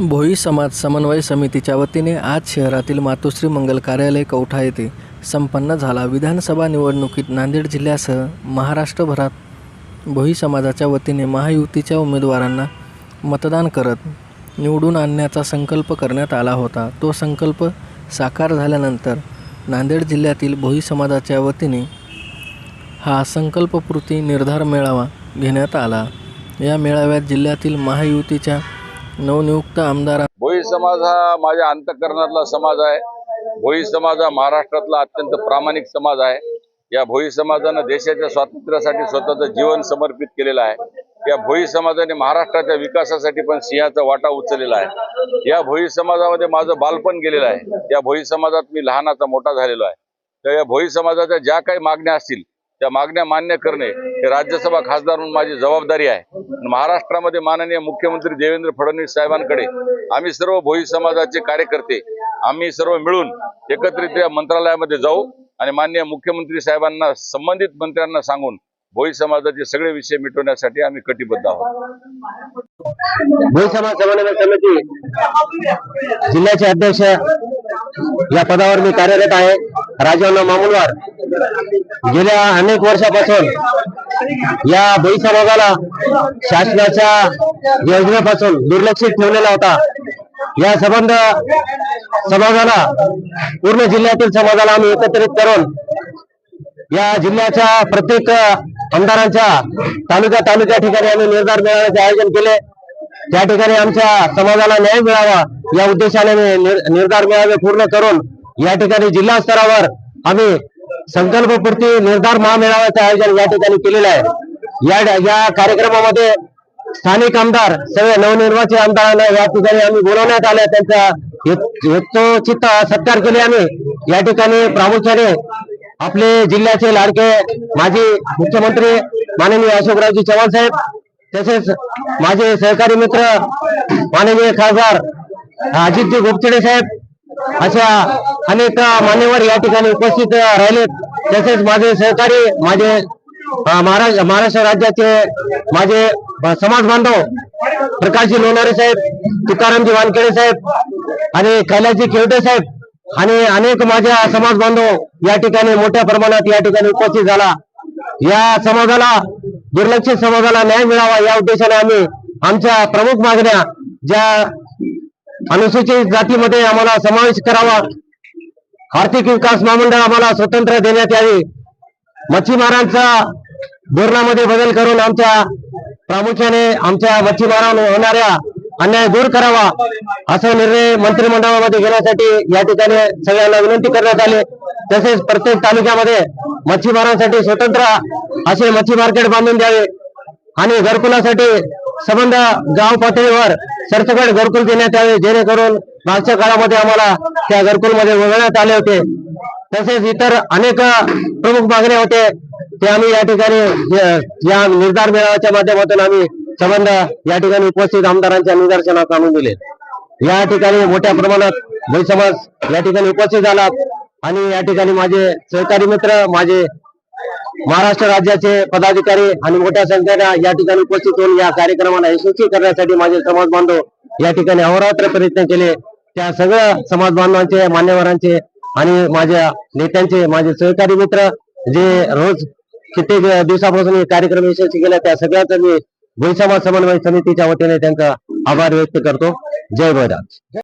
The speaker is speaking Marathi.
भोई समाज समन्वय समितीच्या वतीने आज शहरातील मातोश्री मंगल कार्यालय कौठा येथे संपन्न झाला. विधानसभा निवडणुकीत नांदेड जिल्ह्यासह महाराष्ट्रभरात भोई समाजाच्या वतीने महायुतीच्या उमेदवारांना मतदान करत निवडून आणण्याचा संकल्प करण्यात आला होता. तो संकल्प साकार झाल्यानंतर नांदेड जिल्ह्यातील भोई समाजाच्या वतीने हा संकल्पपूर्ती निर्धार मेळावा घेण्यात आला. या मेळाव्यात जिल्ह्यातील महायुतीच्या नवनियुक्त आमदार भोई समाज हा माझ्या अंतकरणातला समाज आहे. भोई समाज हा महाराष्ट्रातला अत्यंत प्रामाणिक समाज आहे. या भोई समाजानं देशाच्या स्वातंत्र्यासाठी स्वतःचं जीवन समर्पित केलेलं आहे. या भोई समाजाने महाराष्ट्राच्या विकासासाठी पण सिंहाचा वाटा उचललेला आहे. या भोई समाजामध्ये माझं बालपण गेलेलं आहे. या भोई समाजात मी लहानाचा मोठा झालेलो आहे. तर या भोई समाजाच्या ज्या काही मागण्या असतील त्या मागण्या मान्य करणे हे राज्यसभा खासदार म्हणून माझी जबाबदारी आहे. महाराष्ट्रामध्ये माननीय मुख्यमंत्री देवेंद्र फडणवीस साहेबांकडे आम्ही सर्व भोई समाजाचे कार्यकर्ते आम्ही सर्व मिळून एकत्रित या मंत्रालयामध्ये जाऊ आणि माननीय मुख्यमंत्री साहेबांना संबंधित मंत्र्यांना सांगून भोई समाजाचे सगळे विषय मिटवण्यासाठी आम्ही कटिबद्ध आहोत. भोई समाज समन्वय समिती जिल्ह्याचे अध्यक्ष या पदावर मी कार्यरत आहे. राजवर्ण मामुलवार गेल्या अनेक वर्षापासून या भोई समाजाला शासनाच्या योजनेपासून दुर्लक्षित ठेवलेला होता. या संबंध समाजाला पूर्ण जिल्ह्यातील समाजाला आम्ही एकत्रित करून या जिल्ह्याच्या प्रत्येक आमदारांच्या तालुक्या तालुक्या ठिकाणी आम्ही निर्धार मेळाव्याचे आयोजन केले. त्या ठिकाणी आमच्या समाजाला न्याय मिळावा या उद्देशाने निर्धार मेळावे पूर्ण करून या ठिकाणी जिल्हा स्तरावर आम्ही संकल्पपूर्ती निर्धार महामेळाव्याचं आयोजन या ठिकाणी केलेलं आहे. या या कार्यक्रमामध्ये स्थानिक आमदार सगळे नवनिर्वाचित आमदारांना या ठिकाणी आम्ही बोलवण्यात आले. त्यांचा यथ- यथोचित सत्कार केले आम्ही. या ठिकाणी प्रामुख्याने आपले जिल्ह्याचे लाडके माजी मुख्यमंत्री माननीय अशोकरावजी चव्हाण साहेब तसेच माझे सहकारी मित्र माननीय खासदार अजितजी गोपचडे साहेब अशा अनेक मान्यवर या ठिकाणी उपस्थित राहिलेत तसेच माझे सहकारी माझे महाराष्ट्र महाराष्ट्र राज्याचे माझे समाज बांधव प्रकाशजी लोणारे साहेब तुकारामजी वानखेडे साहेब आणि कैलासजी खेवटे साहेब आणि अनेक माझ्या समाज बांधव या ठिकाणी मोठ्या प्रमाणात या ठिकाणी उपस्थित झाला. या समाजाला दुर्लक्षित समाजाला न्याय मिळावा या उद्देशाने आम्ही आमच्या प्रमुख मागण्या ज्या अनुसूचित जातीमध्ये आम्हाला समावेश करावा. आर्थिक विकास महामंडळ आम्हाला स्वतंत्र देण्यात यावी. मच्छीमारांचा धोरणामध्ये बदल करून आमच्या प्रामुख्याने आमच्या मच्छीमारांवर होणाऱ्या अन्याय दूर करावा असा निर्णय मंत्रिमंडळामध्ये घेण्यासाठी या ठिकाणी सगळ्यांना विनंती करण्यात आली. तसेच प्रत्येक तालुक्यामध्ये मच्छीमारांसाठी स्वतंत्र असे मच्छी मार्केट बांधून द्यावे आणि घरकुलासाठी संबंध गाव पातळीवर सरसकट घरकुल देण्यात यावे जेणेकरून मागच्या काळामध्ये आम्हाला त्या घरकुलमध्ये वगळण्यात आले होते. तसेच इतर अनेक प्रमुख मागण्या होते. ते आम्ही या ठिकाणी या निर्धार मेळाव्याच्या माध्यमातून आम्ही संबंध या ठिकाणी उपस्थित आमदारांच्या निदर्शनात आणून दिले. या ठिकाणी मोठ्या प्रमाणात भोई या ठिकाणी उपस्थित झाला. आणि या ठिकाणी माझे सहकारी मित्र माझे महाराष्ट्र राज्याचे पदाधिकारी आणि मोठ्या संख्येने या ठिकाणी उपस्थित होऊन या कार्यक्रमाला यशस्वी करण्यासाठी माझे समाज बांधव या ठिकाणी अहोरात्र प्रयत्न केले. त्या सगळ्या समाज बांधवांचे मान्यवरांचे आणि माझ्या नेत्यांचे माझे सहकारी मित्र जे रोज कित्येक दिवसापासून हे कार्यक्रम यशस्वी केला त्या सगळ्याच मी भोई समाज समन्वय समितीच्या वतीने त्यांचा आभार व्यक्त करतो. जय भैराज